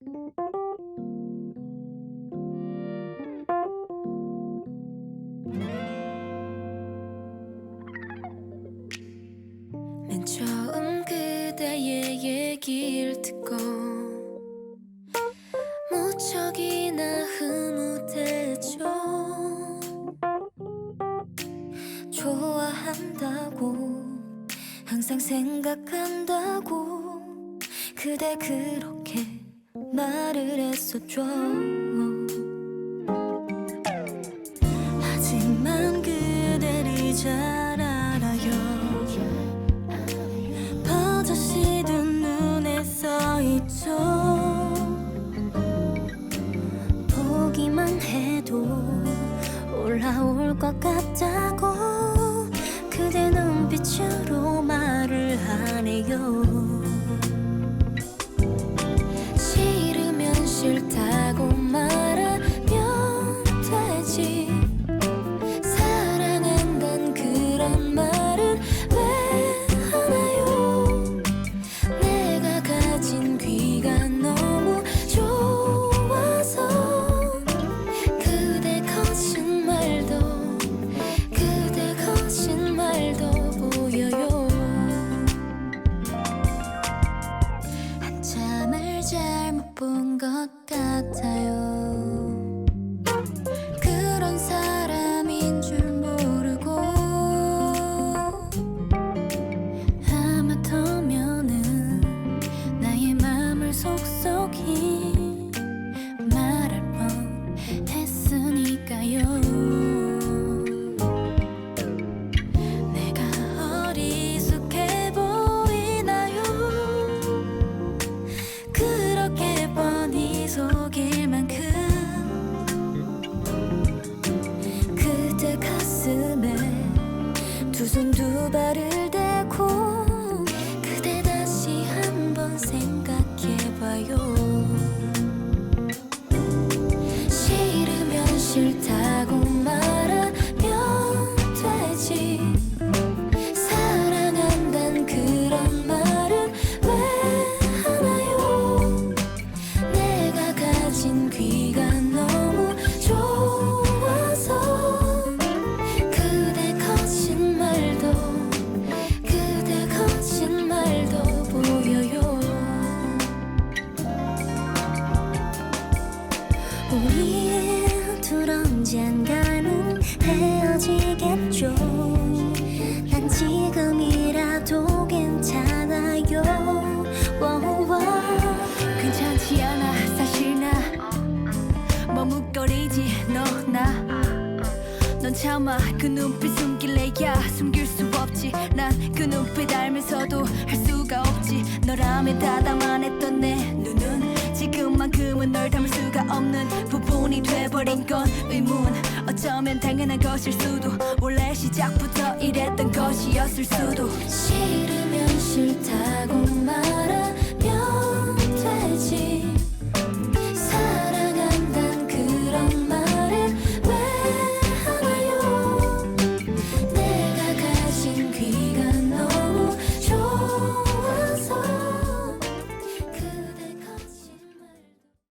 맨 처음 그대의 얘기를 듣고 무척이나 흐뭇했죠. 좋아한다고 항상 생각한다고 그대 그렇게 말을 했었죠 하지만 그대를 잘 알아요. 버젓이 두 눈에 써 있죠. 보기만 해도 올라올 것 같다고 그대 눈빛으로 말을 하네요 두 손 두 발을 대고 너나넌 차마 그 눈빛 숨길래야 숨길 수 없지. 난 그 눈빛 알면서도 할 수가 없지. 너라면 다 담아냈던 내 눈은 지금만큼은 널 담을 수가 없는 부분이 돼버린 건 의문. 어쩌면 당연한 것일 수도. 원래 시작부터 이랬던 것이었을 수도